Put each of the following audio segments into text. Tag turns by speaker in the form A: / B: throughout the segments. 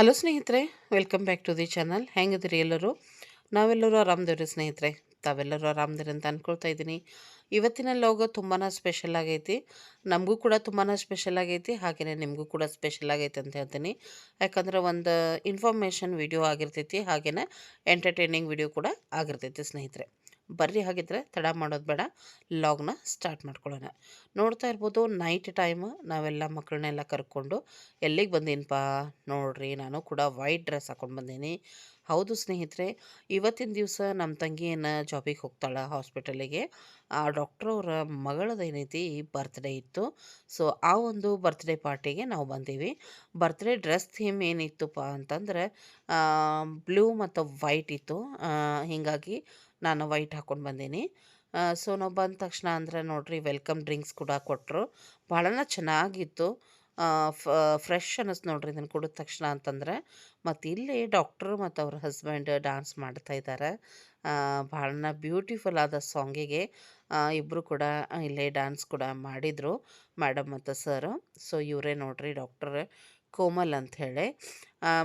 A: Hello ಸ್ನೇಹಿತರೆ, welcome back to the channel. ಹೆಂಗಿದ್ರಿ ಎಲ್ಲರೂ? ನಾವೆಲ್ಲರೂ ಆರಾಮದೇವ್ರಿ ಸ್ನೇಹಿತರೆ. ತಾವೆಲ್ಲರೂ ಆರಾಮದಿರಿ ಅಂತ ಅಂದ್ಕೊಳ್ತಾ ಇದ್ದೀನಿ. ಇವತ್ತಿನ ಲೋಗ ತುಂಬಾ ಸ್ಪೆಷಲ್ ಆಗೈತಿ. ನಮಗೂ ಕೂಡ ತುಂಬಾ ಸ್ಪೆಷಲ್ ಆಗೈತಿ. ಹಾಗೆಯೇ ನಿಮಗೂ ಕೂಡ ಸ್ಪೆಷಲ್ ಆಗೈತಿ ಅಂತ ಹೇಳ್ತೀನಿ. ಯಾಕಂದ್ರೆ ಒಂದು ಇನ್ಫಾರ್ಮೇಷನ್ ವಿಡಿಯೋ ಆಗಿರ್ತೈತಿ. ಹಾಗೆಯೇ ಎಂಟರ್ಟೈನಿಂಗ್ ವಿಡಿಯೋ ಕೂಡ ಆಗಿರ್ತೈತಿ ಸ್ನೇಹಿತರೆ. ಬರ್ರಿ ಹಾಗಿದ್ರೆ ತಡ ಮಾಡೋದು ಬೇಡ. ಲಾಗ್ನ ಸ್ಟಾರ್ಟ್ ಮಾಡ್ಕೊಳ್ಳೋಣ. ನೋಡ್ತಾ ಇರ್ಬೋದು ನೈಟ್ ಟೈಮ್ ನಾವೆಲ್ಲ ಮಕ್ಕಳನ್ನೆಲ್ಲ ಕರ್ಕೊಂಡು ಎಲ್ಲಿಗೆ ಬಂದೀನಪ್ಪ ನೋಡ್ರಿ, ನಾನು ಕೂಡ ವೈಟ್ ಡ್ರೆಸ್ ಹಾಕೊಂಡು ಬಂದೀನಿ. ಹೌದು ಸ್ನೇಹಿತರೆ, ಇವತ್ತಿನ ದಿವಸ ನಮ್ಮ ತಂಗಿ ಏನು ಜಾಬಿಗೆ ಹೋಗ್ತಾಳೆ ಹಾಸ್ಪಿಟಲಿಗೆ ಆ ಡಾಕ್ಟ್ರ್ ಅವರ ಮಗಳದೇನೈತಿ ಬರ್ತ್ಡೇ ಇತ್ತು. ಸೊ ಆ ಒಂದು ಬರ್ತ್ಡೇ ಪಾರ್ಟಿಗೆ ನಾವು ಬಂದೀವಿ. ಬರ್ತ್ಡೇ ಡ್ರೆಸ್ ಥೀಮ್ ಏನಿತ್ತುಪ್ಪ ಅಂತಂದ್ರೆ ಬ್ಲೂ ಮತ್ತು ವೈಟ್ ಇತ್ತು. ಹಿಂಗಾಗಿ ನಾನು ವೈಟ್ ಹಾಕ್ಕೊಂಡು ಬಂದೀನಿ. ಸೊ ನಾವು ಬಂದ ತಕ್ಷಣ ಅಂದರೆ ನೋಡಿರಿ ವೆಲ್ಕಮ್ ಡ್ರಿಂಕ್ಸ್ ಕೂಡ ಕೊಟ್ಟರು ಭಾಳನ ಚೆನ್ನಾಗಿತ್ತು. ಫ್ರೆಶ್ ಅನ್ನಿಸ್ತು ನೋಡ್ರಿ ಇದನ್ನು ಕುಡಿದ ತಕ್ಷಣ ಅಂತಂದ್ರೆ. ಮತ್ತು ಇಲ್ಲಿ ಡಾಕ್ಟ್ರು ಮತ್ತು ಅವ್ರ ಹಸ್ಬೆಂಡ್ ಡ್ಯಾನ್ಸ್ ಮಾಡ್ತಾ ಇದ್ದಾರೆ ಭಾಳ ಬ್ಯೂಟಿಫುಲ್ ಆದ ಸಾಂಗಿಗೆ ಇಬ್ಬರು ಕೂಡ ಇಲ್ಲೇ ಡ್ಯಾನ್ಸ್ ಕೂಡ ಮಾಡಿದರು. ಮೇಡಮ್ ಮತ್ತು ಸರ್ ಸೊ ಇವರೇ ನೋಡ್ರಿ ಡಾಕ್ಟರ್ ಕೋಮಲ್ ಅಂತ ಹೇಳಿ.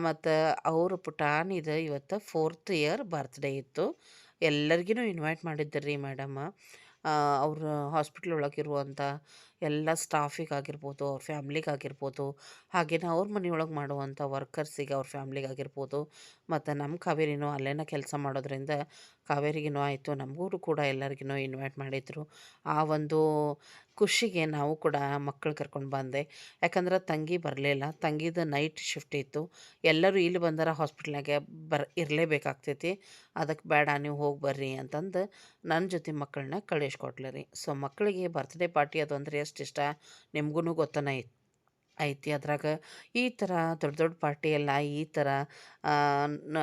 A: ಮತ್ತು ಅವರು ಪುಟಾನಿದ ಇವತ್ತು ಫೋರ್ತ್ ಇಯರ್ ಬರ್ತ್ಡೇ ಇತ್ತು. ಎಲ್ಲರಿಗೂ ಇನ್ವೈಟ್ ಮಾಡಿದ್ದರು ರೀ ಮೇಡಮ್ ಅವ್ರ ಹಾಸ್ಪಿಟ್ಲ್ ಒಳಗಿರುವಂಥ ಎಲ್ಲ ಸ್ಟಾಫಿಗಾಗಿರ್ಬೋದು ಅವ್ರ ಫ್ಯಾಮ್ಲಿಗಾಗಿರ್ಬೋದು ಹಾಗೆಯೇ ಅವ್ರ ಮನೆಯೊಳಗೆ ಮಾಡುವಂಥ ವರ್ಕರ್ಸಿಗೆ ಅವ್ರ ಫ್ಯಾಮ್ಲಿಗಾಗಿರ್ಬೋದು ಮತ್ತು ನಮ್ಮ ಕಾವೇರಿನೂ ಅಲ್ಲೇನ ಕೆಲಸ ಮಾಡೋದ್ರಿಂದ ಕಾವೇರಿಗಿನೂ ಆಯಿತು ನಮಗೂ ಕೂಡ ಎಲ್ಲರಿಗೂ ಇನ್ವೈಟ್ ಮಾಡಿದರು. ಆ ಒಂದು ಖುಷಿಗೆ ನಾವು ಕೂಡ ಮಕ್ಕಳು ಕರ್ಕೊಂಡು ಬಂದೆ. ಯಾಕಂದ್ರೆ ತಂಗಿ ಬರಲಿಲ್ಲ ತಂಗಿದು ನೈಟ್ ಶಿಫ್ಟ್ ಇತ್ತು. ಎಲ್ಲರೂ ಇಲ್ಲಿ ಬಂದಾರ ಹಾಸ್ಪಿಟ್ಲಾಗೆ ಬರ್, ಇರಲೇಬೇಕಾಗ್ತೈತಿ. ಅದಕ್ಕೆ ಬೇಡ, ನೀವು ಹೋಗಿ ಬರ್ರಿ ಅಂತಂದು ನನ್ನ ಜೊತೆ ಮಕ್ಕಳನ್ನ ಕಳಿಸ್ಕೊಟ್ಲರಿ ಸೊ ಮಕ್ಕಳಿಗೆ ಬರ್ತ್ಡೇ ಪಾರ್ಟಿ ಅದು ಅಂದರೆ ಎಷ್ಟು ಇಷ್ಟ ನಿಮ್ಗೂ ಗೊತ್ತನ ಐತಿ ಅದ್ರಾಗ. ಈ ಥರ ದೊಡ್ಡ ದೊಡ್ಡ ಪಾರ್ಟಿ ಎಲ್ಲ ಈ ಥರ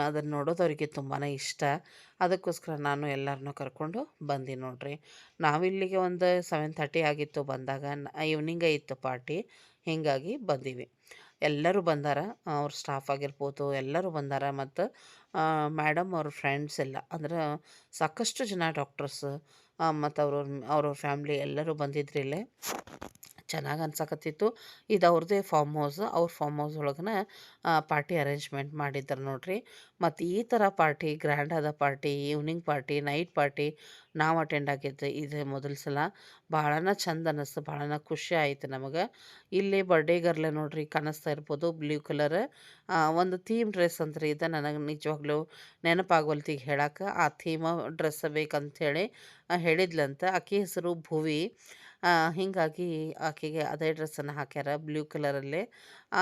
A: ಅದನ್ನು ನೋಡೋದವ್ರಿಗೆ ತುಂಬಾ ಇಷ್ಟ. ಅದಕ್ಕೋಸ್ಕರ ನಾನು ಎಲ್ಲರನ್ನೂ ಕರ್ಕೊಂಡು ಬಂದಿ ನೋಡ್ರಿ. ನಾವಿಲ್ಲಿಗೆ ಒಂದು ಸೆವೆನ್ ತರ್ಟಿ ಆಗಿತ್ತು ಬಂದಾಗ ಈವ್ನಿಂಗ್ ಇತ್ತು ಪಾರ್ಟಿ ಹೀಗಾಗಿ ಬಂದೀವಿ. ಎಲ್ಲರೂ ಬಂದಾರ, ಅವ್ರ ಸ್ಟಾಫ್ ಆಗಿರ್ಬೋದು, ಎಲ್ಲರೂ ಬಂದಾರ ಮತ್ತು ಮೇಡಮ್ ಅವ್ರ ಫ್ರೆಂಡ್ಸ್ ಎಲ್ಲ, ಅಂದ್ರೆ ಸಾಕಷ್ಟು ಜನ ಡಾಕ್ಟರ್ಸ್ ಮತ್ತು ಅವ್ರವ್ರ ಅವ್ರವ್ರ ಫ್ಯಾಮ್ಲಿ ಎಲ್ಲರೂ ಬಂದಿದ್ರು ಇಲ್ಲೇ. ಚೆನ್ನಾಗಿ ಅನ್ಸಕತ್ತಿತ್ತು. ಇದು ಅವ್ರದ್ದೇ ಫಾರ್ಮ್ ಹೌಸ್ ಅವ್ರ ಫಾರ್ಮ್ ಹೌಸ್ ಒಳಗನ ಪಾರ್ಟಿ ಅರೇಂಜ್ಮೆಂಟ್ ಮಾಡಿದ್ದಾರೆ ನೋಡ್ರಿ. ಮತ್ತು ಈ ಥರ ಪಾರ್ಟಿ, ಗ್ರ್ಯಾಂಡ್ ಆದ party, evening party, night party ನಾವು ಅಟೆಂಡ್ ಆಗಿದ್ದು ಇದು ಮೊದಲ ಸಲ. ಭಾಳನ ಚಂದ ಅನ್ನಿಸ್ತು ಭಾಳನ ಖುಷಿ ಆಯಿತು ನಮಗೆ. ಇಲ್ಲಿ ಬರ್ಡೇ ಗರ್ಲೆ ನೋಡ್ರಿ ಕಾಣಿಸ್ತಾ ಇರ್ಬೋದು ಬ್ಲೂ ಕಲರ್ ಒಂದು ಥೀಮ್ ಡ್ರೆಸ್ ಅಂದ್ರೆ ಇದು ನನಗೆ ನಿಜವಾಗ್ಲೂ ನೆನಪಾಗೋಲ್ತಿಗೆ ಹೇಳಕ್ಕೆ ಆ ಥೀಮ್ ಡ್ರೆಸ್ ಬೇಕಂಥೇಳಿ ಹೇಳಿದ್ಲಂತ. ಆಕೆ ಹೆಸರು ಭುವಿ. ಹಿಂಗಾಗಿ ಆಕೆಗೆ ಅದೇ ಡ್ರೆಸ್ಸನ್ನು ಹಾಕ್ಯಾರ ಬ್ಲೂ ಕಲರಲ್ಲಿ.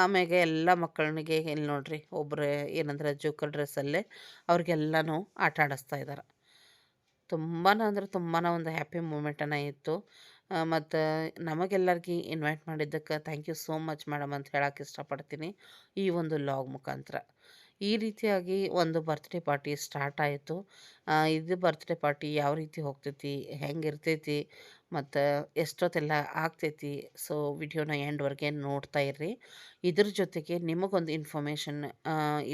A: ಆಮ್ಯಾಗೆ ಎಲ್ಲ ಮಕ್ಕಳಿಗೆ ಇಲ್ಲಿ ನೋಡ್ರಿ ಒಬ್ಬರು ಏನಂದ್ರೆ ಜೋಕರ್ ಡ್ರೆಸ್ಸಲ್ಲೇ ಅವ್ರಿಗೆಲ್ಲನೂ ಆಟ ಆಡಿಸ್ತಾ ಇದ್ದಾರೆ ತುಂಬಾ ಅಂದ್ರೆ ತುಂಬಾ ಒಂದು ಹ್ಯಾಪಿ ಮೂಮೆಂಟನ್ನು ಇತ್ತು. ಮತ್ತು ನಮಗೆಲ್ಲರಿಗೆ ಇನ್ವೈಟ್ ಮಾಡಿದ್ದಕ್ಕೆ thank you so much madam ಅಂತ ಹೇಳಕ್ಕೆ ಇಷ್ಟಪಡ್ತೀನಿ ಈ ಒಂದು ಲಾಗ್ ಮುಖಾಂತರ. ಈ ರೀತಿಯಾಗಿ ಒಂದು ಬರ್ತ್ಡೇ ಪಾರ್ಟಿ ಸ್ಟಾರ್ಟ್ ಆಯಿತು. ಇದು ಬರ್ತ್ಡೇ ಪಾರ್ಟಿ ಯಾವ ರೀತಿ ಹೋಗ್ತೈತಿ, ಹೆಂಗೆ ಇರ್ತೈತಿ ಮತ್ತು ಎಷ್ಟೊತ್ತೆಲ್ಲ ಆಗ್ತೈತಿ, ಸೊ ವಿಡಿಯೋನ ಎಂಡ್ವರೆಗೆ ನೋಡ್ತಾ ಇರ್ರಿ. ಇದ್ರ ಜೊತೆಗೆ ನಿಮಗೊಂದು ಇನ್ಫಾರ್ಮೇಷನ್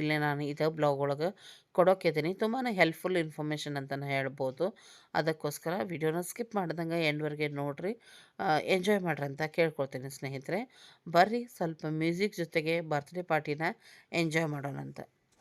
A: ಇಲ್ಲೇ ನಾನು ಇದೇ ಬ್ಲಾಗ್ ಒಳಗೆ ಕೊಡೋಕಿದ್ದೀನಿ ತುಂಬಾ ಹೆಲ್ಪ್ಫುಲ್ ಇನ್ಫಾರ್ಮೇಷನ್ ಅಂತಲೇ ಹೇಳ್ಬೋದು. ಅದಕ್ಕೋಸ್ಕರ ವಿಡಿಯೋನ ಸ್ಕಿಪ್ ಮಾಡ್ದಂಗೆ ಎಂಡ್ವರೆಗೆ ನೋಡಿರಿ. ಎಂಜಾಯ್ ಮಾಡ್ರಿ ಅಂತ ಕೇಳ್ಕೊಳ್ತೀನಿ ಸ್ನೇಹಿತರೆ. ಬರ್ರಿ, ಸ್ವಲ್ಪ ಮ್ಯೂಸಿಕ್ ಜೊತೆಗೆ ಬರ್ತ್ಡೇ ಪಾರ್ಟಿನ ಎಂಜಾಯ್ ಮಾಡೋಣಂತ.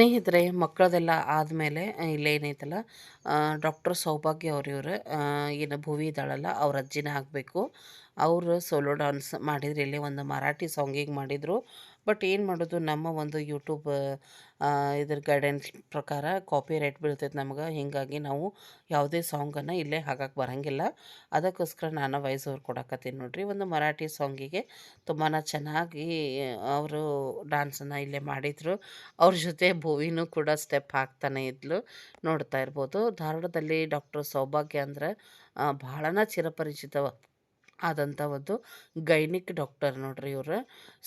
A: ಸ್ನೇಹಿತರೆ, ಮಕ್ಕಳದೆಲ್ಲ ಆದಮೇಲೆ ಇಲ್ಲೇನೈತಲ್ಲ ಡಾಕ್ಟರ್ ಸೌಭಾಗ್ಯ ಅವ್ರು ಇವ್ರು ಏನು ಭುವಿ ಇದ್ದಾಳಲ್ಲ, ಅವ್ರ ಅಜ್ಜಿನ ಆಗಬೇಕು. ಅವರು ಸೋಲೋ ಡಾನ್ಸ್ ಮಾಡಿದ್ರು, ಇಲ್ಲಿ ಒಂದು ಮರಾಠಿ ಸಾಂಗಿಗೆ ಮಾಡಿದರು. ಬಟ್ ಏನು ಮಾಡೋದು, ನಮ್ಮ ಒಂದು ಯೂಟ್ಯೂಬ್ ಇದ್ರ ಗೈಡೆನ್ಸ್ ಪ್ರಕಾರ ಕಾಪಿ ರೈಟ್ ಬೀಳ್ತೈತೆ ನಮ್ಗೆ. ಹೀಗಾಗಿ ನಾವು ಯಾವುದೇ ಸಾಂಗನ್ನು ಇಲ್ಲೇ ಹಾಕಕ್ಕೆ ಬರೋಂಗಿಲ್ಲ. ಅದಕ್ಕೋಸ್ಕರ ನಾನು ವಾಯ್ಸ್ ಅವ್ರು ಕೊಡಕತ್ತೀನಿ ನೋಡಿರಿ. ಒಂದು ಮರಾಠಿ ಸಾಂಗಿಗೆ ತುಂಬಾ ಚೆನ್ನಾಗಿ ಅವರು ಡ್ಯಾನ್ಸನ್ನು ಇಲ್ಲೇ ಮಾಡಿದರು. ಅವ್ರ ಜೊತೆ ಭೂವಿನೂ ಕೂಡ ಸ್ಟೆಪ್ ಹಾಕ್ತಾನೆ ಇದ್ಲು. ನೋಡ್ತಾ ಇರ್ಬೋದು. ಧಾರವಾಡದಲ್ಲಿ ಡಾಕ್ಟರ್ ಸೌಭಾಗ್ಯ ಅಂದ್ರೆ ಭಾಳನ ಚಿರಪರಿಚಿತ ಆದಂಥ ಒಂದು ಗೈನಿಕ್ ಡಾಕ್ಟರ್ ನೋಡ್ರಿ ಇವರು.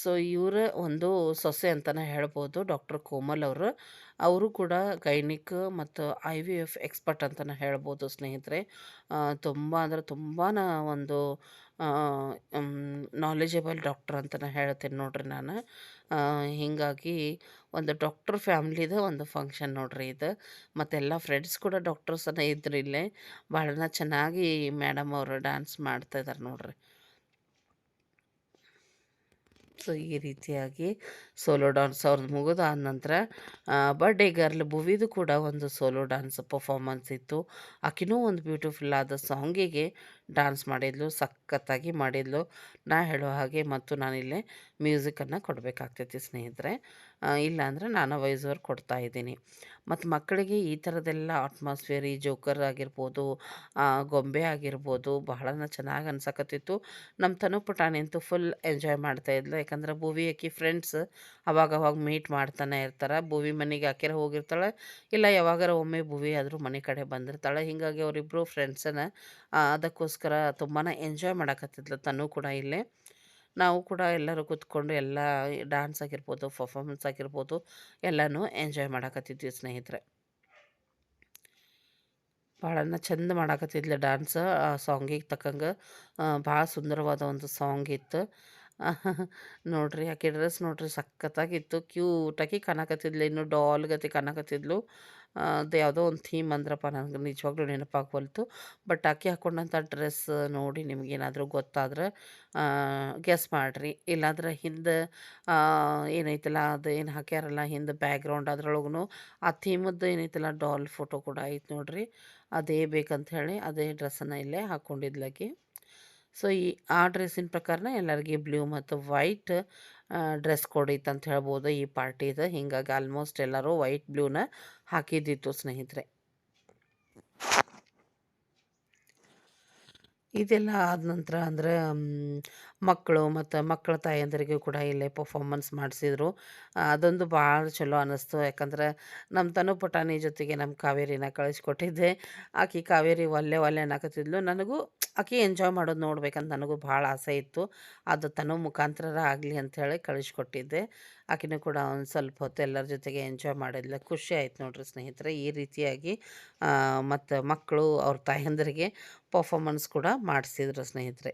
A: ಸೊ ಇವರ ಒಂದು ಸೊಸೆ ಅಂತಲೇ ಹೇಳ್ಬೋದು ಡಾಕ್ಟರ್ ಕೋಮಲ್ ಅವರು. ಅವರು ಕೂಡ ಗೈನಿಕ್ ಮತ್ತು ಐ ವಿ ಎಫ್ ಎಕ್ಸ್ಪರ್ಟ್ ಅಂತಲೇ ಹೇಳ್ಬೋದು ಸ್ನೇಹಿತರೆ. ತುಂಬ ಅಂದರೆ ತುಂಬಾ ಒಂದು ನಾಲೆಜಬಲ್ ಡಾಕ್ಟರ್ ಅಂತಲೇ ಹೇಳ್ತೀನಿ ನೋಡ್ರಿ ನಾನು. ಹೀಗಾಗಿ ಒಂದು ಡಾಕ್ಟ್ರ್ ಫ್ಯಾಮ್ಲಿದು ಒಂದು ಫಂಕ್ಷನ್ ನೋಡ್ರಿ ಇದು. ಮತ್ತೆಲ್ಲ ಫ್ರೆಂಡ್ಸ್ ಕೂಡ ಡಾಕ್ಟರ್ಸನ್ನ ಇದ್ರು ಇಲ್ಲೇ. ಭಾಳನ ಚೆನ್ನಾಗಿ ಮೇಡಮ್ ಅವರು ಡ್ಯಾನ್ಸ್ ಮಾಡ್ತಾ ಇದ್ದಾರೆ ನೋಡ್ರಿ. ಸೊ, ಈ ರೀತಿಯಾಗಿ ಸೋಲೋ ಡಾನ್ಸ್ ಅವ್ರದ್ದು ಮುಗಿದಾದ ನಂತರ ಬರ್ಡೇ ಗರ್ಲ್ ಭುವಿದು ಕೂಡ ಒಂದು ಸೋಲೋ ಡಾನ್ಸ್ ಪರ್ಫಾಮೆನ್ಸ್ ಇತ್ತು. ಆಕಿನೂ ಒಂದು ಬ್ಯೂಟಿಫುಲ್ ಆದ ಸಾಂಗಿಗೆ ಡಾನ್ಸ್ ಮಾಡಿದ್ಲು, ಸಖತ್ತಾಗಿ ಮಾಡಿದ್ಲು. ನಾ ಹೇಳೋ ಹಾಗೆ ಮತ್ತು ನಾನಿಲ್ಲೇ ಮ್ಯೂಸಿಕನ್ನು ಕೊಡಬೇಕಾಗ್ತೈತಿ ಸ್ನೇಹಿತರೆ. ಇಲ್ಲ ಅಂದರೆ ನಾನು ವಾಯ್ಸ್ ಓವರ್ ಕೊಡ್ತಾ ಇದ್ದೀನಿ. ಮತ್ತು ಮಕ್ಕಳಿಗೆ ಈ ಥರದ್ದೆಲ್ಲ ಅಟ್ಮಾಸ್ಫಿಯರ್ ಜೋಕರ್ ಆಗಿರ್ಬೋದು ಗೊಂಬೆ ಆಗಿರ್ಬೋದು ಬಹಳ ಚೆನ್ನಾಗಿ ಅನ್ಸಕತ್ತಿತ್ತು. ನಮ್ಮ ತನು ಪುಟಾಣಿ ಅಂತೂ ಫುಲ್ ಎಂಜಾಯ್ ಮಾಡ್ತಾ ಇದ್ಲು. ಯಾಕಂದ್ರೆ ಭೂವಿ ಆಕಿ ಫ್ರೆಂಡ್ಸ್ ಅವಾಗ ಅವಾಗ ಮೀಟ್ ಮಾಡ್ತಾನೆ ಇರ್ತಾರೆ. ಭೂವಿ ಮನೆಗೆ ಆಕೆರ ಹೋಗಿರ್ತಾಳೆ. ಇಲ್ಲ ಯಾವಾಗಾರ ಒಮ್ಮೆ ಭೂವಿ ಆದರೂ ಮನೆ ಕಡೆ ಬಂದಿರ್ತಾಳೆ. ಹೀಗಾಗಿ ಅವರಿಬ್ಬರು ಫ್ರೆಂಡ್ಸನ್ನು ಅದಕ್ಕೋಸ್ಕರ ತುಂಬಾ ಎಂಜಾಯ್ ಮಾಡಕತ್ತಿದ್ಲು ತನು ಕೂಡ ಇಲ್ಲೇ. ನಾವು ಕೂಡ ಎಲ್ಲರೂ ಕೂತ್ಕೊಂಡು ಎಲ್ಲ ಡ್ಯಾನ್ಸ್ ಆಗಿರ್ಬೋದು ಪರ್ಫಾಮೆನ್ಸ್ ಆಗಿರ್ಬೋದು, ಎಲ್ಲನೂ ಎಂಜಾಯ್ ಮಾಡಕತ್ತಿದ್ವಿ ಸ್ನೇಹಿತರೆ. ಭಾಳನ ಚಂದ ಮಾಡಾಕತ್ತಿದ್ಲು ಡ್ಯಾನ್ಸ್ ಆ ಸಾಂಗಿಗೆ ತಕ್ಕಂಗೆ ಭಾಳ ಸುಂದರವಾದ ಒಂದು ಸಾಂಗ್ ಇತ್ತು. ನೋಡ್ರಿ ಆಕೆ ಡ್ರೆಸ್ ನೋಡ್ರಿ ಸಖತ್ತಾಗಿತ್ತು. ಕ್ಯೂಟಾಗಿ ಕಾಣಕತ್ತಿದ್ಲು, ಇನ್ನು ಡಾಲ್ ಗತಿ ಕಾಣಕತ್ತಿದ್ಲು. ಅದು ಯಾವುದೋ ಒಂದು ಥೀಮ್ ಅಂದ್ರಪ್ಪ ನನಗೆ, ನಿಜವಾಗ್ಲೂ ನೆನಪಾಗ್ವಲ್ತು. ಬಟ್ ಆಕೆ ಹಾಕ್ಕೊಂಡಂಥ ಡ್ರೆಸ್ ನೋಡಿ ನಿಮಗೇನಾದರೂ ಗೊತ್ತಾದ್ರೆ ಗೆಸ್ ಮಾಡಿರಿ. ಇಲ್ಲಾಂದ್ರೆ ಹಿಂದೆ ಏನೈತಲ್ಲ, ಅದು ಏನು ಹಾಕ್ಯಾರಲ್ಲ, ಹಿಂದೆ ಬ್ಯಾಕ್ಗ್ರೌಂಡ್ ಅದ್ರೊಳಗೂ ಆ ಥೀಮದ್ದು ಏನೈತಲ್ಲ, ಡಾಲ್ ಫೋಟೋ ಕೂಡ ಐತೆ ನೋಡಿರಿ. ಅದೇ ಬೇಕಂತ ಹೇಳಿ ಅದೇ ಡ್ರೆಸ್ಸನ್ನು ಇಲ್ಲೇ ಹಾಕ್ಕೊಂಡಿದ್ಲಾಕಿ ಸೊ, ಈ ಆ ಡ್ರೆಸ್ಸಿನ ಪ್ರಕಾರನ ಎಲ್ಲರಿಗೆ ಬ್ಲೂ ಮತ್ತು ವೈಟ್ ಡ್ರೆಸ್ ಕೋಡ್ ಇತ್ತು ಅಂತ ಹೇಳ್ಬೋದು. ಈ ಪಾರ್ಟಿದು ಹಿಂಗಾಗಿ ಆಲ್ಮೋಸ್ಟ್ ಎಲ್ಲರೂ ವೈಟ್ ಬ್ಲೂನ ಹಾಕಿದ್ದಿತ್ತು ಸ್ನೇಹಿತರೆ. ಇದೆಲ್ಲ ಆದ ನಂತರ ಅಂದರೆ ಮಕ್ಕಳು ಮತ್ತು ಮಕ್ಕಳ ತಾಯಂದರಿಗೂ ಕೂಡ ಇಲ್ಲೇ ಪರ್ಫಾರ್ಮೆನ್ಸ್ ಮಾಡಿಸಿದ್ರು. ಅದೊಂದು ಭಾಳ ಚಲೋ ಅನ್ನಿಸ್ತು. ಯಾಕಂದ್ರೆ ನಮ್ಮ ತನು ಪುಟಾಣಿ ಜೊತೆಗೆ ನಮ್ಮ ಕಾವೇರಿನ ಕಳಿಸ್ಕೊಟ್ಟಿದ್ದೆ. ಆಕೆ ಕಾವೇರಿ ಒಲ್ಲೆ ಒಲ್ಲೆ ಅನ್ನಕತ್ತಿದ್ಲು ನನಗೂ ಆಕೆ ಎಂಜಾಯ್ ಮಾಡೋದು ನೋಡ್ಬೇಕಂತ ನನಗೂ ಭಾಳ ಆಸೆ ಇತ್ತು. ಅದು ತನು ಮುಖಾಂತರ ಆಗಲಿ ಅಂಥೇಳಿ ಕಳಿಸ್ಕೊಟ್ಟಿದ್ದೆ. ಆಕಿನೂ ಕೂಡ ಒಂದು ಸ್ವಲ್ಪ ಹೊತ್ತು ಎಲ್ಲರ ಜೊತೆಗೆ ಎಂಜಾಯ್ ಮಾಡಿದ್ಲು. ಖುಷಿ ಆಯ್ತು ನೋಡ್ರಿ ಸ್ನೇಹಿತರೆ, ಈ ರೀತಿಯಾಗಿ ಮತ್ತು ಮಕ್ಕಳು ಅವ್ರ ತಾಯಂದರಿಗೆ ಪರ್ಫಾರ್ಮೆನ್ಸ್ ಕೂಡ ಮಾಡಿಸಿದ್ರು ಸ್ನೇಹಿತರೆ.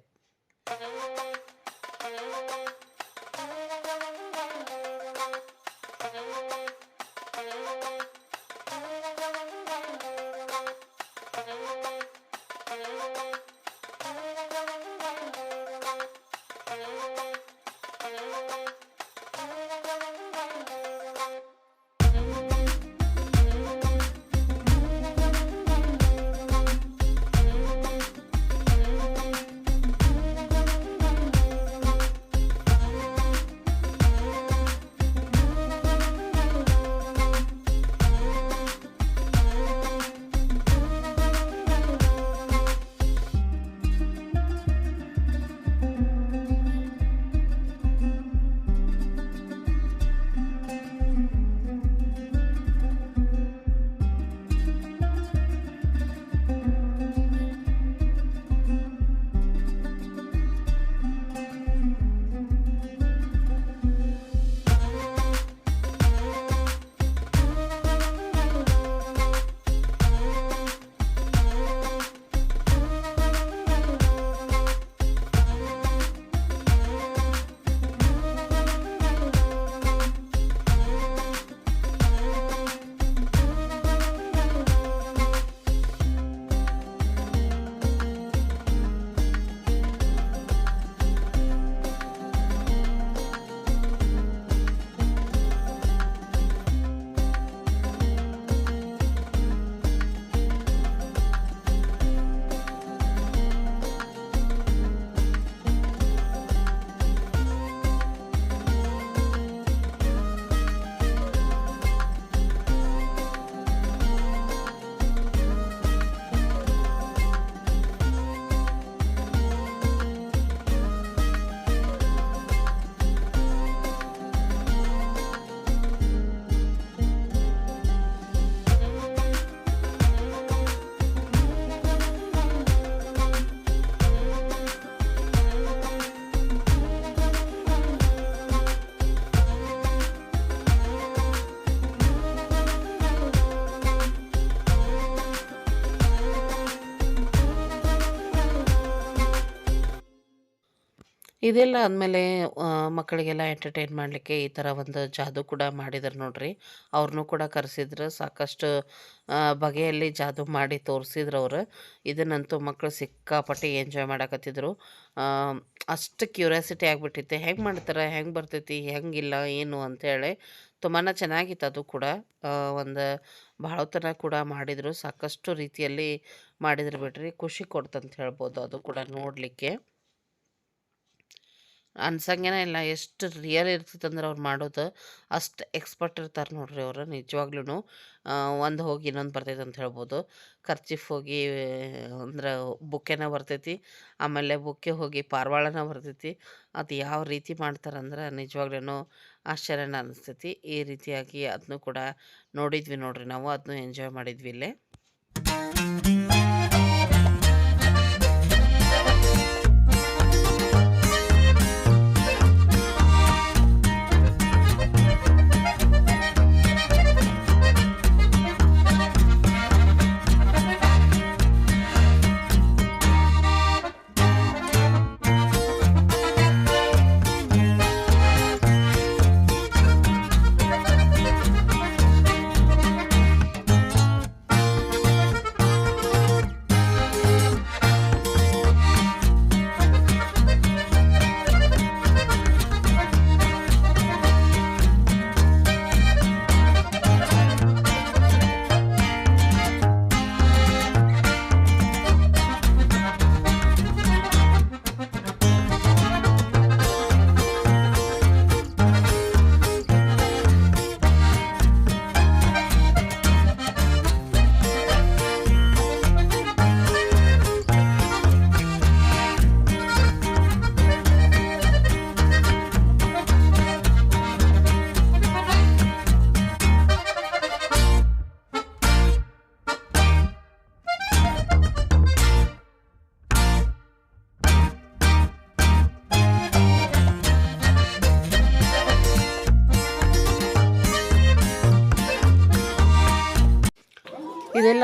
A: ಇದೆಲ್ಲ ಆದಮೇಲೆ ಮಕ್ಕಳಿಗೆಲ್ಲ ಎಂಟರ್ಟೈನ್ ಮಾಡಲಿಕ್ಕೆ ಈ ಥರ ಒಂದು ಜಾದೂ ಕೂಡ ಮಾಡಿದ್ರು ನೋಡ್ರಿ. ಅವ್ರನ್ನೂ ಕೂಡ ಕರೆಸಿದ್ರು. ಸಾಕಷ್ಟು ಬಗೆಯಲ್ಲಿ ಜಾದೂ ಮಾಡಿ ತೋರಿಸಿದ್ರು ಅವರು. ಇದನ್ನಂತೂ ಮಕ್ಕಳು ಸಿಕ್ಕಾಪಟ್ಟೆ ಎಂಜಾಯ್ ಮಾಡಕತ್ತಿದ್ರು. ಅಷ್ಟು ಕ್ಯೂರಿಯಾಸಿಟಿ ಆಗಿಬಿಟ್ಟಿತ್ತು. ಹೆಂಗೆ ಮಾಡ್ತಾರೆ? ಹೆಂಗೆ ಬರ್ತೈತಿ? ಹೆಂಗಿಲ್ಲ? ಏನು? ಅಂತೇಳಿ ತುಂಬಾ ಚೆನ್ನಾಗಿತ್ತು ಅದು ಕೂಡ. ಒಂದು ಭಾಳ ಥರ ಕೂಡ ಮಾಡಿದರು. ಸಾಕಷ್ಟು ರೀತಿಯಲ್ಲಿ ಮಾಡಿದ್ರು ಬಿಡ್ರಿ. ಖುಷಿ ಕೊಡ್ತಂತ ಹೇಳ್ಬೋದು ಅದು ಕೂಡ ನೋಡಲಿಕ್ಕೆ. ಅನ್ಸಂಗೇನೆ ಇಲ್ಲ. ಎಷ್ಟು ರಿಯಲ್ ಇರ್ತೈತಂದ್ರೆ ಅವ್ರು ಮಾಡೋದು. ಅಷ್ಟು ಎಕ್ಸ್ಪರ್ಟ್ ಇರ್ತಾರೆ ನೋಡ್ರಿ ಅವರು ನಿಜವಾಗ್ಲೂ ಒಂದು ಹೋಗಿ ಇನ್ನೊಂದು ಬರ್ತೈತೆ ಅಂತ ಹೇಳ್ಬೋದು. ಖರ್ಚಿಫ್ ಹೋಗಿ, ಅಂದ್ರೆ ಬುಕ್ಕೆನ ಬರ್ತೈತಿ. ಆಮೇಲೆ ಬುಕ್ಕೆ ಹೋಗಿ ಪಾರ್ವಾಳನ ಬರ್ತೈತಿ. ಅದು ಯಾವ ರೀತಿ ಮಾಡ್ತಾರಂದ್ರೆ ನಿಜವಾಗ್ಲೂ ಆಶ್ಚರ್ಯನ ಅನಿಸ್ತೈತಿ. ಈ ರೀತಿಯಾಗಿ ಅದನ್ನು ಕೂಡ ನೋಡಿದ್ವಿ ನೋಡ್ರಿ ನಾವು. ಅದನ್ನು ಎಂಜಾಯ್ ಮಾಡಿದ್ವಿ ಇಲ್ಲೇ.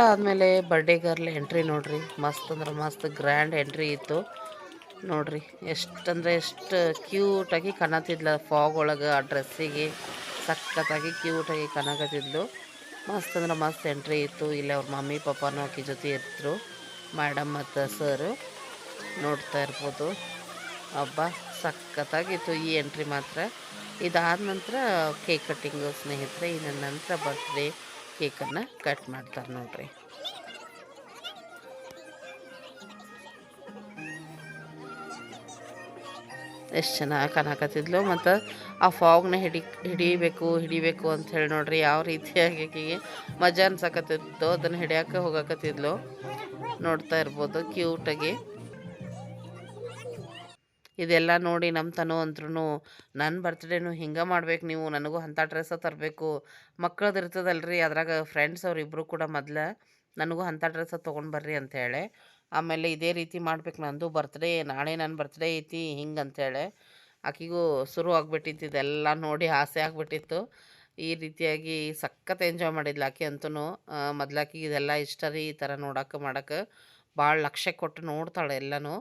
A: ಆದಮೇಲೆ ಬರ್ಡೇ ಗರ್ಲ್ ಎಂಟ್ರಿ ನೋಡ್ರಿ. ಮಸ್ತ್ ಅಂದ್ರೆ ಮಸ್ತ್ ಗ್ರ್ಯಾಂಡ್ ಎಂಟ್ರಿ ಇತ್ತು. ನೋಡ್ರಿ ಎಷ್ಟಂದ್ರೆ ಎಷ್ಟು ಕ್ಯೂಟಾಗಿ ಕಾಣತಿದ್ಲ ಫಾಗ್ ಒಳಗೆ, ಆ ಡ್ರೆಸ್ಸಿಗೆ ಸಖತ್ತಾಗಿ ಕ್ಯೂಟಾಗಿ ಕಾಣಕತ್ತಿದ್ಲು ಮಸ್ತ್ ಅಂದ್ರೆ ಮಸ್ತ್ ಎಂಟ್ರಿ ಇತ್ತು. ಇಲ್ಲಿ ಅವ್ರ ಮಮ್ಮಿ, ಪಪ್ಪನೂ ಆಕಿ ಜೊತೆ ಇರ್ತರು ಮೇಡಮ್ ಮತ್ತು ಸರ್ ನೋಡ್ತಾ ಇರ್ಬೋದು. ಹಬ್ಬ ಸಖತ್ತಾಗಿತ್ತು ಈ ಎಂಟ್ರಿ ಮಾತ್ರ. ಇದಾದ ನಂತರ ಕೇಕ್ ಕಟ್ಟಿಂಗು ಸ್ನೇಹಿತರೆ ಇನ್ನು ನಂತರ ಬರ್ತ್ಡೇ ಕೇಕನ್ನು ಕಟ್ ಮಾಡ್ತಾರೆ ನೋಡ್ರಿ. ಎಷ್ಟು ಚೆನ್ನಾಗಿ ಕಾಣಕತ್ತಿದ್ಲು ಮತ್ತು ಆ ಫಾಗ್ನ ಹಿಡಿ, ಹಿಡಿಬೇಕು ಹಿಡಿಬೇಕು ಅಂತ ಹೇಳಿ ನೋಡ್ರಿ ಯಾವ ರೀತಿಯಾಗಿ ಆಕೆಗೆ ಮಜಾ ಅನ್ಸಕತ್ತಿತ್ತು ಅದನ್ನು ಹಿಡಿಯೋಕೆ ಹೋಗಕತ್ತಿದ್ಲು. ನೋಡ್ತಾ ಇರ್ಬೋದು ಕ್ಯೂಟಾಗಿ ಇದೆಲ್ಲ ನೋಡಿ ನಮ್ಮ ತನು ಅಂದ್ರೂ ನನ್ನ ಬರ್ತ್ಡೇನು ಹಿಂಗೆ ಮಾಡ್ಬೇಕು ನೀವು, ನನಗೂ ಅಂಥ ಡ್ರೆಸ್ಸ ತರಬೇಕು. ಮಕ್ಕಳದ್ದು ಇರ್ತದಲ್ರಿ, ಅದ್ರಾಗ ಫ್ರೆಂಡ್ಸ್ ಅವ್ರಿಬ್ಬರು ಕೂಡ ಮೊದ್ಲು, ನನಗೂ ಅಂಥ ಡ್ರೆಸ್ಸ ತೊಗೊಂಡು ಬರ್ರಿ ಅಂತೇಳಿ ಆಮೇಲೆ ಇದೇ ರೀತಿ ಮಾಡ್ಬೇಕು ನಂದು. ಬರ್ತ್ಡೇ ನಾಳೆ ನನ್ನ ಬರ್ತ್ಡೇ ಐತಿ, ಹಿಂಗೆ ಅಂತೇಳಿ ಆಕಿಗೂ ಶುರು ಆಗಿಬಿಟ್ಟಿತ್ತು ಇದೆಲ್ಲ ನೋಡಿ ಆಸೆ ಆಗಿಬಿಟ್ಟಿತ್ತು. ಈ ರೀತಿಯಾಗಿ ಸಖತ್ ಎಂಜಾಯ್ ಮಾಡಿದ್ಲು ಆಕೆ ಅಂತೂ ಮೊದ್ಲಾಕಿ ಇದೆಲ್ಲ ಇಷ್ಟ ರೀ, ಈ ಥರ ನೋಡೋಕೆ, ಮಾಡೋಕೆ. ಭಾಳ ಲಕ್ಷ್ಯ ಕೊಟ್ಟು ನೋಡ್ತಾಳೆ ಎಲ್ಲನೂ.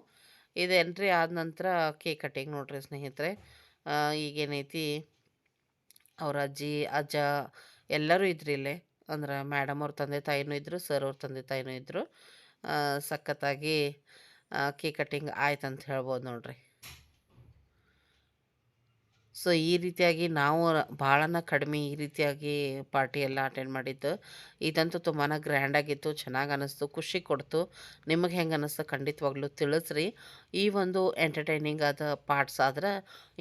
A: ಇದು ಎಂಟ್ರಿ ಆದ ನಂತರ ಕೇಕ್ ಕಟ್ಟಿಂಗ್ ನೋಡ್ರಿ ಸ್ನೇಹಿತರೆ. ಈಗೇನೈತಿ, ಅವ್ರ ಅಜ್ಜಿ, ಅಜ್ಜ ಎಲ್ಲರೂ ಇದ್ರಿ ಇಲ್ಲೇ. ಅಂದ್ರೆ ಮೇಡಮ್ ಅವ್ರ ತಂದೆ ತಾಯಿನೂ ಇದ್ದರು ಸರ್ ಅವ್ರ ತಂದೆ ತಾಯಿನೂ ಇದ್ದರು ಸಖತ್ತಾಗಿ ಕೇಕ್ ಕಟ್ಟಿಂಗ್ ಆಯ್ತು ಅಂತ ಹೇಳ್ಬೋದು ನೋಡ್ರಿ. ಸೊ ಈ ರೀತಿಯಾಗಿ ನಾವು ಭಾಳನ ಕಡಿಮೆ ಈ ರೀತಿಯಾಗಿ ಪಾರ್ಟಿ ಎಲ್ಲ ಅಟೆಂಡ್ ಮಾಡಿದ್ದು. ಇದಂತೂ ತುಂಬಾ ಗ್ರ್ಯಾಂಡಾಗಿತ್ತು ಚೆನ್ನಾಗಿ ಅನ್ನಿಸ್ತು ಖುಷಿ ಕೊಡ್ತು. ನಿಮಗೆ ಹೆಂಗೆ ಅನ್ನಿಸ್ತು ಖಂಡಿತವಾಗ್ಲೂ ತಿಳಿಸ್ರಿ. ಈ ಒಂದು ಎಂಟರ್ಟೈನಿಂಗ್ ಆದ ಪಾರ್ಟ್ಸ್ ಆದ್ರೆ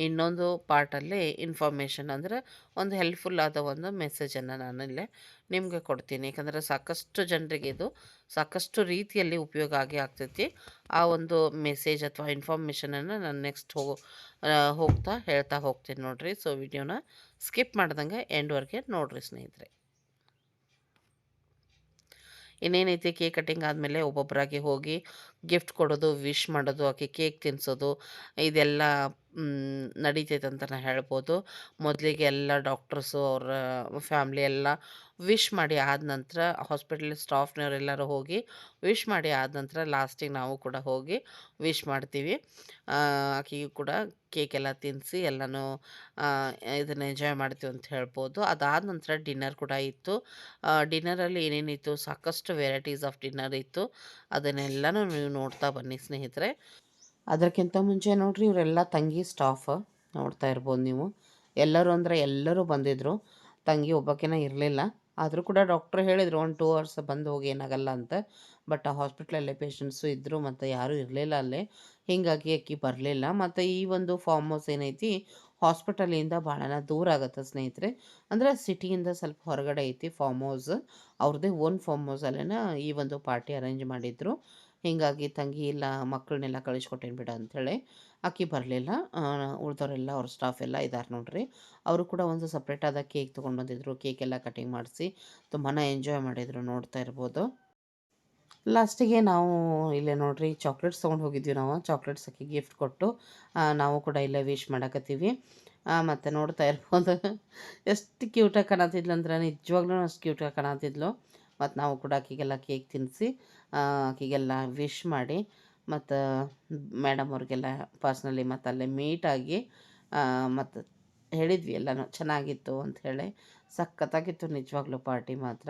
A: ಇನ್ನೊಂದು ಪಾರ್ಟಲ್ಲಿ ಇನ್ಫಾರ್ಮೇಷನ್ ಅಂದರೆ ಒಂದು ಹೆಲ್ಪ್ಫುಲ್ ಆದ ಒಂದು ಮೆಸೇಜನ್ನು ನಾನು ಇಲ್ಲೇ ನಿಮಗೆ ಕೊಡ್ತೀನಿ. ಯಾಕಂದರೆ ಸಾಕಷ್ಟು ಜನರಿಗೆ ಇದು ಸಾಕಷ್ಟು ರೀತಿಯಲ್ಲಿ ಉಪಯೋಗ ಆಗಿ ಆಗ್ತೈತಿ. ಆ ಒಂದು ಮೆಸೇಜ್ ಅಥವಾ ಇನ್ಫಾರ್ಮೇಷನನ್ನು ನಾನು ನೆಕ್ಸ್ಟ್ ಹೋಗೋ ಹೋಗ್ತಾ ಹೇಳ್ತಾ ಹೋಗ್ತೀನಿ ನೋಡಿರಿ. ಸೊ ವಿಡಿಯೋನ ಸ್ಕಿಪ್ ಮಾಡ್ದಂಗೆ ಎಂಡ್ವರೆಗೆ ನೋಡಿರಿ ಸ್ನೇಹಿತರೆ. ಇನ್ನೇನೈತಿ ಕೇಕ್ ಕಟ್ಟಿಂಗ್ ಆದಮೇಲೆ ಒಬ್ಬೊಬ್ಬರಾಗಿ ಹೋಗಿ ಗಿಫ್ಟ್ ಕೊಡೋದು ವಿಶ್ ಮಾಡೋದು, ಆಕೆ ಕೇಕ್ ತಿನ್ನಿಸೋದು ಇದೆಲ್ಲ ನಡೀತೈತೆ ಅಂತ ನಾನು ಹೇಳ್ಬೋದು. ಮೊದಲಿಗೆ ಎಲ್ಲ ಡಾಕ್ಟರ್ಸು ಅವರ ಫ್ಯಾಮ್ಲಿ ಎಲ್ಲ ವಿಶ್ ಮಾಡಿ ಆದ ನಂತರ ಹಾಸ್ಪಿಟಲ್ ಸ್ಟಾಫ್ನವರೆಲ್ಲರೂ ಹೋಗಿ ವಿಶ್ ಮಾಡಿ ಆದ ನಂತರ ಲಾಸ್ಟಿಗೆ ನಾವು ಕೂಡ ಹೋಗಿ ವಿಶ್ ಮಾಡ್ತೀವಿ. ಆಕೆಗೆ ಕೂಡ ಕೇಕ್ ಎಲ್ಲ ತಿನ್ನಿಸಿ ಎಲ್ಲನೂ ಇದನ್ನು ಎಂಜಾಯ್ ಮಾಡ್ತೀವಿ ಅಂತ ಹೇಳ್ಬೋದು. ಅದಾದ ನಂತರ ಡಿನ್ನರ್ ಕೂಡ ಇತ್ತು. ಡಿನ್ನರಲ್ಲಿ ಏನೇನಿತ್ತು ಸಾಕಷ್ಟು ವೆರೈಟೀಸ್ ಆಫ್ ಡಿನ್ನರ್ ಇತ್ತು. ಅದನ್ನೆಲ್ಲನೂ ನೀವು ನೋಡ್ತಾ ಬನ್ನಿ ಸ್ನೇಹಿತರೆ. ಅದಕ್ಕಿಂತ ಮುಂಚೆ ನೋಡಿರಿ ಇವರೆಲ್ಲ ತಂಗಿ ಸ್ಟಾಫ್ ನೋಡ್ತಾ ಇರ್ಬೋದು ನೀವು. ಎಲ್ಲರೂ ಅಂದರೆ ಎಲ್ಲರೂ ಬಂದಿದ್ದರು ತಂಗಿ ಒಬ್ಬಕ್ಕಿನ ಇರಲಿಲ್ಲ. ಆದರೂ ಕೂಡ ಡಾಕ್ಟ್ರ್ ಹೇಳಿದರು, ಒಂದು ಟೂ ಅವರ್ಸ್ ಬಂದು ಹೋಗಿ ಏನಾಗಲ್ಲ ಅಂತ. ಬಟ್ ಆ ಹಾಸ್ಪಿಟ್ಲಲ್ಲೇ ಪೇಷಂಟ್ಸು ಇದ್ದರು ಮತ್ತು ಯಾರೂ ಇರಲಿಲ್ಲ ಅಲ್ಲೇ. ಹೀಗಾಗಿ ಅಕ್ಕಿ ಬರಲಿಲ್ಲ. ಮತ್ತು ಈ ಒಂದು ಫಾರ್ಮ್ ಹೌಸ್ ಏನೈತಿ ಹಾಸ್ಪಿಟಲಿಂದ ಭಾಳನ ದೂರ ಆಗುತ್ತೆ ಸ್ನೇಹಿತರೆ. ಅಂದರೆ ಸಿಟಿಯಿಂದ ಸ್ವಲ್ಪ ಹೊರಗಡೆ ಐತಿ ಫಾರ್ಮ್ ಹೌಸ್ ಅವ್ರದ್ದೇ ಓನ್ ಫಾರ್ಮ್ ಹೌಸಲ್ಲೇನ ಈ ಒಂದು ಪಾರ್ಟಿ ಅರೇಂಜ್ ಮಾಡಿದ್ರು. ಹೀಗಾಗಿ ತಂಗಿ ಇಲ್ಲ ಮಕ್ಕಳನ್ನೆಲ್ಲ ಕಳಿಸ್ಕೊಟ್ಟೇನು ಬಿಡ ಅಂಥೇಳಿ ಆಕಿ ಬರಲಿಲ್ಲ. ಉಳ್ದವರೆಲ್ಲ ಅವ್ರ ಸ್ಟಾಫ್ ಎಲ್ಲ ಇದ್ದಾರೆ ನೋಡ್ರಿ. ಅವರು ಕೂಡ ಒಂದು ಸಪ್ರೇಟಾದ ಕೇಕ್ ತೊಗೊಂಡು ಬಂದಿದ್ರು. ಕೇಕ್ ಎಲ್ಲ ಕಟಿಂಗ್ ಮಾಡಿಸಿ ತುಂಬಾ ಎಂಜಾಯ್ ಮಾಡಿದರು ನೋಡ್ತಾ ಇರ್ಬೋದು. ಲಾಸ್ಟಿಗೆ ನಾವು ಇಲ್ಲೇ ನೋಡ್ರಿ ಚಾಕ್ಲೇಟ್ಸ್ ತೊಗೊಂಡು ಹೋಗಿದ್ವಿ ನಾವು. ಚಾಕ್ಲೇಟ್ಸ್ ಅಕ್ಕಿ ಗಿಫ್ಟ್ ಕೊಟ್ಟು ನಾವು ಕೂಡ ಇಲ್ಲೇ ವಿಶ್ ಮಾಡಕತ್ತೀವಿ. ಮತ್ತು ನೋಡ್ತಾ ಇರ್ಬೋದು. ಎಷ್ಟು ಕ್ಯೂಟಾಗಿ ಕಾಣತಿದ್ಲು ಅಂದ್ರೆ ನಿಜವಾಗ್ಲೂ ಅಷ್ಟು ಕ್ಯೂಟಾಗಿ ಕಾಣತಿದ್ಲು ಮತ್ತು ನಾವು ಕೂಡ ಆಕಿಗೆಲ್ಲ ಕೇಕ್ ತಿನ್ನಿಸಿ ಆಕಿಗೆಲ್ಲ ವಿಶ್ ಮಾಡಿ ಮತ್ತು ಮೇಡಮ್ ಅವ್ರಿಗೆಲ್ಲ ಪರ್ಸ್ನಲಿ ಮತ್ತು ಅಲ್ಲೇ ಮೀಟಾಗಿ ಮತ್ತು ಹೇಳಿದ್ವಿ ಎಲ್ಲನೂ, ಚೆನ್ನಾಗಿತ್ತು ಅಂತ ಹೇಳಿ. ಸಖತ್ತಾಗಿತ್ತು, ನಿಜವಾಗ್ಲೂ ಪಾರ್ಟಿ ಮಾತ್ರ.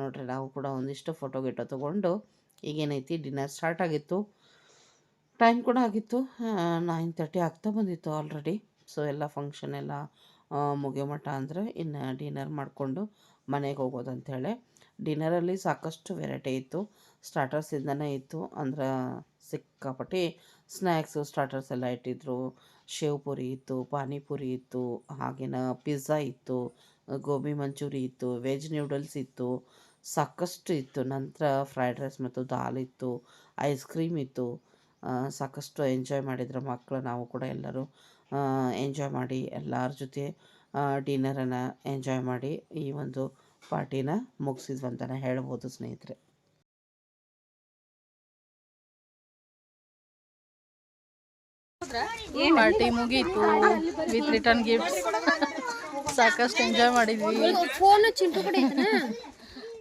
A: ನೋಡಿರಿ ನಾವು ಕೂಡ ಒಂದಿಷ್ಟು ಫೋಟೋ ಗಿಟೋ ತೊಗೊಂಡು ಈಗೇನೈತಿ ಡಿನ್ನರ್ ಸ್ಟಾರ್ಟ್ ಆಗಿತ್ತು. ಟೈಮ್ ಕೂಡ ಆಗಿತ್ತು. ನೈನ್ ತರ್ಟಿ ಆಗ್ತಾ ಬಂದಿತ್ತು ಆಲ್ರೆಡಿ ಸೊ ಎಲ್ಲ ಫಂಕ್ಷನ್ ಎಲ್ಲ ಮುಗಿಯೋ ಮಟ್ಟ ಅಂದರೆ ಇನ್ನು ಡಿನ್ನರ್ ಮಾಡಿಕೊಂಡು ಮನೆಗೆ ಹೋಗೋದು ಅಂಥೇಳಿ ಡಿನ್ನರಲ್ಲಿ ಸಾಕಷ್ಟು ವೆರೈಟಿ ಇತ್ತು. ಸ್ಟಾರ್ಟರ್ಸಿಂದನೇ ಇತ್ತು. ಅಂದ್ರೆ ಸಿಕ್ಕಾಪಟ್ಟಿ ಸ್ನ್ಯಾಕ್ಸು ಸ್ಟಾರ್ಟರ್ಸ್ ಎಲ್ಲ ಇಟ್ಟಿದ್ರು. ಶೇವ್ ಪುರಿ ಇತ್ತು ಪಾನಿಪುರಿ ಇತ್ತು, ಹಾಗೇನ ಪಿಜ್ಜಾ ಇತ್ತು, ಗೋಬಿ ಮಂಚೂರಿ ಇತ್ತು ವೆಜ್ ನ್ಯೂಡಲ್ಸ್ ಇತ್ತು. ಸಾಕಷ್ಟು ಇತ್ತು. ನಂತರ ಫ್ರೈಡ್ ರೈಸ್ ಮತ್ತು ದಾಲ್ ಇತ್ತು. ಐಸ್ ಕ್ರೀಮ್ ಇತ್ತು. ಸಾಕಷ್ಟು ಎಂಜಾಯ್ ಮಾಡಿದ್ರು ಮಕ್ಕಳು ನಾವು ಕೂಡ ಎಲ್ಲರೂ. ಎಂಜಾಯ್ ಮಾಡಿ ಎಲ್ಲರ ಜೊತೆ ಡಿನ್ನರನ್ನು ಎಂಜಾಯ್ ಮಾಡಿ ಈ ಒಂದು ಪಾರ್ಟಿನ ಮುಗಿಸಿದ್ವಿ ಅಂತಲೇ ಹೇಳ್ಬೋದು ಸ್ನೇಹಿತರೆ.
B: ಪಾರ್ಟಿ ಮುಗೀತು? ವಿತ್ ರಿಟರ್ನ್ ಗಿಫ್ಟ್ಸ್ ಸಾಕಷ್ಟು ಎಂಜಾಯ್ ಮಾಡಿದ್ವಿ.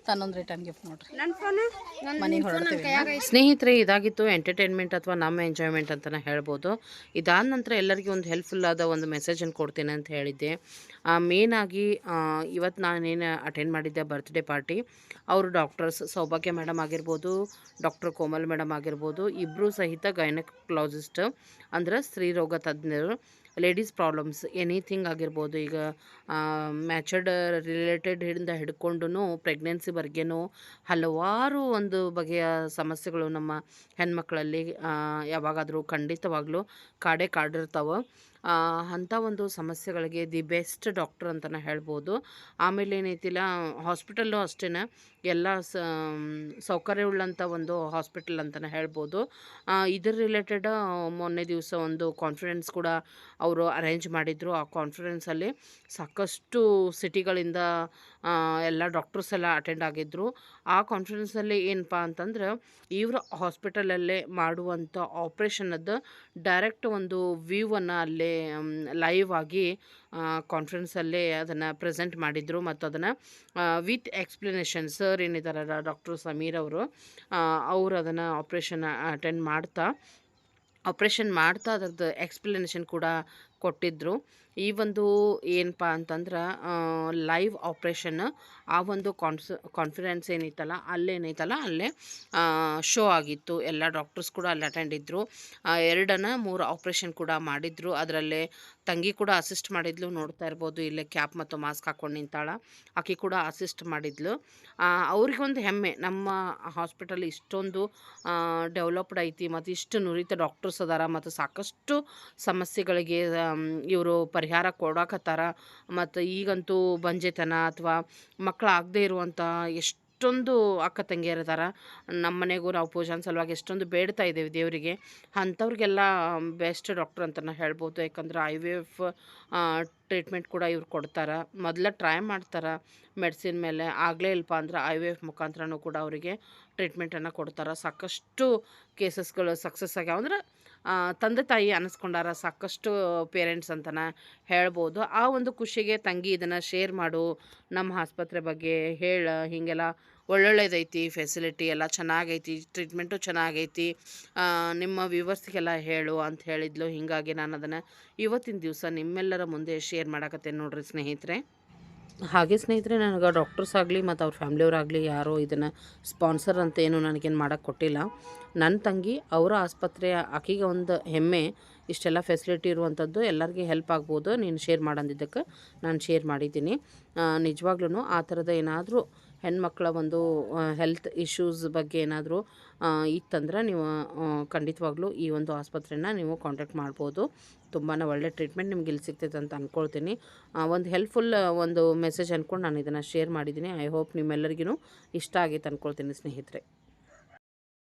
B: ತನ್ನೊಂದು ರಿಟರ್ನ್ ಗಿಫ್ಟ್ ನೋಡ್ರಿ.
C: ನನ್ನ ಫೋನ್
B: ಮನೆಗೆ ಹೊರಡ್ತೀವಿ.
A: ಸ್ನೇಹಿತರೆ ಇದಾಗಿತ್ತು ಎಂಟರ್ಟೈನ್ಮೆಂಟ್ ಅಥವಾ ನಮ್ಮ ಎಂಜಾಯ್ಮೆಂಟ್ ಅಂತ ಹೇಳ್ಬೋದು. ಇದಾದ ನಂತರ ಎಲ್ಲರಿಗೂ ಒಂದು ಹೆಲ್ಪ್ಫುಲ್ ಆದ ಒಂದು ಮೆಸೇಜನ್ನು ಕೊಡ್ತೀನಿ ಅಂತ ಹೇಳಿದ್ದೆ. ಮೇನ್ ಆಗಿ ಇವತ್ತು ನಾನೇನು ಅಟೆಂಡ್ ಮಾಡಿದ್ದೆ ಬರ್ತ್ಡೇ ಪಾರ್ಟಿ ಅವರು ಡಾಕ್ಟರ್ಸ್ ಸೌಭಾಗ್ಯ ಮೇಡಮ್ ಆಗಿರ್ಬೋದು ಡಾಕ್ಟರ್ ಕೋಮಲ್ ಮೇಡಮ್ ಆಗಿರ್ಬೋದು ಇಬ್ಬರೂ ಸಹಿತ ಗೈನಕಾಲಜಿಸ್ಟ್ ಅಂದ್ರೆ ಸ್ತ್ರೀರೋಗ ತಜ್ಞರು. ಲೇಡೀಸ್ ಪ್ರಾಬ್ಲಮ್ಸ್ ಎನಿಥಿಂಗ್ ಆಗಿರ್ಬೋದು. ಈಗ ಮ್ಯಾಚರ್ಡ್ ರಿಲೇಟೆಡ್ ಇಂದ ಹಿಡ್ಕೊಂಡು ಪ್ರೆಗ್ನೆನ್ಸಿ ಬಗ್ಗೆನೂ ಹಲವಾರು ಒಂದು ಬಗೆಯ ಸಮಸ್ಯೆಗಳು ನಮ್ಮ ಹೆಣ್ಮಕ್ಳಲ್ಲಿ ಯಾವಾಗಾದರೂ ಖಂಡಿತವಾಗ್ಲೂ ಕಾಡೇ ಕಾಡಿರ್ತಾವೆ. ಅಂಥ ಒಂದು ಸಮಸ್ಯೆಗಳಿಗೆ ದಿ ಬೆಸ್ಟ್ ಡಾಕ್ಟರ್ ಅಂತಲೇ ಹೇಳ್ಬೋದು. ಆಮೇಲೆ ಏನೈತಿಲ್ಲ, ಹಾಸ್ಪಿಟಲ್ಲು ಅಷ್ಟೇ ಎಲ್ಲ ಸೌಕರ್ಯವುಳ್ಳಂಥ ಒಂದು ಹಾಸ್ಪಿಟಲ್ ಅಂತಲೇ ಹೇಳ್ಬೋದು. ಇದರ ರಿಲೇಟೆಡ್ ಮೊನ್ನೆ ದಿವಸ ಒಂದು ಕಾನ್ಫರೆನ್ಸ್ ಕೂಡ ಅವರು ಅರೇಂಜ್ ಮಾಡಿದರು. ಆ ಕಾನ್ಫರೆನ್ಸಲ್ಲಿ ಸಾಕಷ್ಟು ಸಿಟಿಗಳಿಂದ ಎಲ್ಲ ಡಾಕ್ಟರ್ಸ್ ಎಲ್ಲ ಅಟೆಂಡ್ ಆಗಿದ್ದರು ಆ ಕಾನ್ಫರೆನ್ಸಲ್ಲಿ ಏನಪ್ಪ ಅಂತಂದ್ರೆ, ಇವ್ರ ಹಾಸ್ಪಿಟಲಲ್ಲೇ ಮಾಡುವಂಥ ಆಪ್ರೇಷನದ್ದು ಡೈರೆಕ್ಟ್ ಒಂದು ವ್ಯೂವನ್ನು ಅಲ್ಲೇ ಲೈವ್ ಆಗಿ ಕಾನ್ಫರೆನ್ಸಲ್ಲೇ ಅದನ್ನು ಪ್ರೆಸೆಂಟ್ ಮಾಡಿದರು. ಮತ್ತು ಅದನ್ನು ವಿತ್ ಎಕ್ಸ್ಪ್ಲನೇಷನ್ ಸರ್ ಏನಿದಾರಲ್ಲ ಡಾಕ್ಟರ್ ಸಮೀರ್ ಅವರು ಅವರು ಅದನ್ನು ಆಪ್ರೇಷನ್ ಅಟೆಂಡ್ ಮಾಡ್ತಾ ಆಪ್ರೇಷನ್ ಮಾಡ್ತಾ ಅದರದ್ದು ಎಕ್ಸ್ಪ್ಲನೇಷನ್ ಕೂಡ ಕೊಟ್ಟಿದ್ದರು ಈ ಒಂದು ಏನಪ್ಪ ಅಂತಂದ್ರೆ ಲೈವ್ ಆಪ್ರೇಷನ್ ಆ ಒಂದು ಕಾನ್ಸ್ ಕಾನ್ಫಿಡೆನ್ಸ್ ಏನೈತಲ್ಲ ಅಲ್ಲೇನೈತಲ್ಲ ಅಲ್ಲೇ ಶೋ ಆಗಿತ್ತು. ಎಲ್ಲ ಡಾಕ್ಟರ್ಸ್ ಕೂಡ ಅಲ್ಲಿ ಅಟೆಂಡ್ ಇದ್ದರು ಎರಡನ್ನ ಮೂರು ಆಪ್ರೇಷನ್ ಕೂಡ ಮಾಡಿದ್ರು. ಅದರಲ್ಲೇ ತಂಗಿ ಕೂಡ ಅಸಿಸ್ಟ್ ಮಾಡಿದ್ಲು. ನೋಡ್ತಾ ಇರ್ಬೋದು, ಇಲ್ಲೇ ಕ್ಯಾಪ್ ಮತ್ತು ಮಾಸ್ಕ್ ಹಾಕೊಂಡು ನಿಂತಾಳ. ಆಕೆ ಕೂಡ ಅಸಿಸ್ಟ್ ಮಾಡಿದ್ಲು. ಅವ್ರಿಗೊಂದು ಹೆಮ್ಮೆ. ನಮ್ಮ ಹಾಸ್ಪಿಟಲ್ ಇಷ್ಟೊಂದು ಡೆವಲಪ್ಡ್ ಐತಿ ಮತ್ತು ಇಷ್ಟು ನುರಿತ ಡಾಕ್ಟರ್ಸ್ ಅದಾರ ಮತ್ತು ಸಾಕಷ್ಟು ಸಮಸ್ಯೆಗಳಿಗೆ ಇವರು ಪರಿಹಾರ ಕೊಡಕತ್ತಾರ. ಮತ್ತು ಈಗಂತೂ ಬಂಜೆತನ ಅಥವಾ ಮಕ್ಕಳು ಆಗದೇ ಇರುವಂಥ ಎಷ್ಟೊಂದು ಅಕ್ಕ ತಂಗಿಯರಿದಾರ ನಮ್ಮ ಮನೆಗೂ ನಾವು ಪೂಜಾನ ಸಲುವಾಗಿ ಎಷ್ಟೊಂದು ಬೇಡ್ತಾ ಇದ್ದೇವೆ ದೇವರಿಗೆ. ಅಂಥವ್ರಿಗೆಲ್ಲ ಬೆಸ್ಟ್ ಡಾಕ್ಟ್ರ್ ಅಂತ ನಾನು ಹೇಳ್ಬೋದು. ಯಾಕಂದ್ರೆ ಐ ವಿ ಎಫ್ ಟ್ರೀಟ್ಮೆಂಟ್ ಕೂಡ ಇವ್ರು ಕೊಡ್ತಾರೆ. ಮೊದಲ ಟ್ರೈ ಮಾಡ್ತಾರೆ ಮೆಡಿಸಿನ್ ಮೇಲೆ. ಆಗಲೇ ಇಲ್ಲಪ್ಪ ಅಂದ್ರೆ ಐ ವಿ ಎಫ್ ಮುಖಾಂತರನೂ ಕೂಡ ಅವರಿಗೆ ಟ್ರೀಟ್ಮೆಂಟನ್ನು ಕೊಡ್ತಾರೆ. ಸಾಕಷ್ಟು ಕೇಸಸ್ಗಳು ಸಕ್ಸಸ್ ಆಗ್ಯಾವ. ಅಂದ್ರೆ ತಂದೆ ತಾಯಿ ಅನ್ನಿಸ್ಕೊಂಡಾರ ಸಾಕಷ್ಟು ಪೇರೆಂಟ್ಸ್ ಅಂತನ ಹೇಳ್ಬೋದು. ಆ ಒಂದು ಖುಷಿಗೆ ತಂಗಿ ಇದನ್ನು ಶೇರ್ ಮಾಡು ನಮ್ಮ ಆಸ್ಪತ್ರೆ ಬಗ್ಗೆ ಹೇಳ, ಹೀಗೆಲ್ಲ ಒಳ್ಳೊಳ್ಳೇದೈತಿ ಫೆಸಿಲಿಟಿ ಎಲ್ಲ ಚೆನ್ನಾಗೈತಿ ಟ್ರೀಟ್ಮೆಂಟು ಚೆನ್ನಾಗೈತಿ ನಿಮ್ಮ ವ್ಯೂವರ್ಸ್ಗೆಲ್ಲ ಹೇಳು ಅಂತ ಹೇಳಿದ್ಲು. ಹೀಗಾಗಿ ನಾನು ಅದನ್ನು ಇವತ್ತಿನ ದಿವಸ ನಿಮ್ಮೆಲ್ಲರ ಮುಂದೆ ಶೇರ್ ಮಾಡಕತ್ತೇನೆ ನೋಡ್ರಿ ಸ್ನೇಹಿತರೆ. ಹಾಗೆ ಸ್ನೇಹಿತರೆ, ನನಗೆ ಡಾಕ್ಟರ್ಸ್ ಆಗಲಿ ಮತ್ತು ಅವ್ರ ಫ್ಯಾಮ್ಲಿಯವರಾಗಲಿ ಯಾರೋ ಇದನ್ನು ಸ್ಪಾನ್ಸರ್ ಅಂತ ಏನು ನನಗೇನು ಮಾಡೋಕ್ಕೆ ಕೊಟ್ಟಿಲ್ಲ. ನನ್ನ ತಂಗಿ ಅವರ ಆಸ್ಪತ್ರೆಯ ಆಕೆಗೆ ಒಂದು ಹೆಮ್ಮೆ, ಇಷ್ಟೆಲ್ಲ ಫೆಸಿಲಿಟಿ ಇರುವಂಥದ್ದು ಎಲ್ಲರಿಗೆ ಹೆಲ್ಪ್ ಆಗ್ಬೋದು, ನೀನು ಶೇರ್ ಮಾಡಂದಿದ್ದಕ್ಕೆ ನಾನು ಶೇರ್ ಮಾಡಿದ್ದೀನಿ. ನಿಜವಾಗ್ಲೂ ಆ ಥರದ ಏನಾದರೂ ಹೆಣ್ಮಕ್ಳ ಒಂದು ಹೆಲ್ತ್ ಇಶ್ಯೂಸ್ ಬಗ್ಗೆ ಏನಾದರೂ ಇತ್ತಂದ್ರೆ ನೀವು ಖಂಡಿತವಾಗ್ಲೂ ಈ ಒಂದು ಆಸ್ಪತ್ರೆನ ನೀವು ಕಾಂಟ್ಯಾಕ್ಟ್ ಮಾಡ್ಬೋದು. ತುಂಬಾ ಒಳ್ಳೆ ಟ್ರೀಟ್ಮೆಂಟ್ ನಿಮ್ಗೆ ಇಲ್ಲಿ ಸಿಗ್ತೈತೆ ಅಂತ ಅಂದ್ಕೊಳ್ತೀನಿ ಒಂದು ಹೆಲ್ಪ್ಫುಲ್ ಒಂದು ಮೆಸೇಜ್ ಅಂದ್ಕೊಂಡು ನಾನು ಇದನ್ನು ಶೇರ್ ಮಾಡಿದ್ದೀನಿ. ಐ ಹೋಪ್ ನಿಮ್ಮೆಲ್ಲರಿಗೂ ಇಷ್ಟ ಆಗೈತೆ ಅಂದ್ಕೊಳ್ತೀನಿ ಸ್ನೇಹಿತರೆ.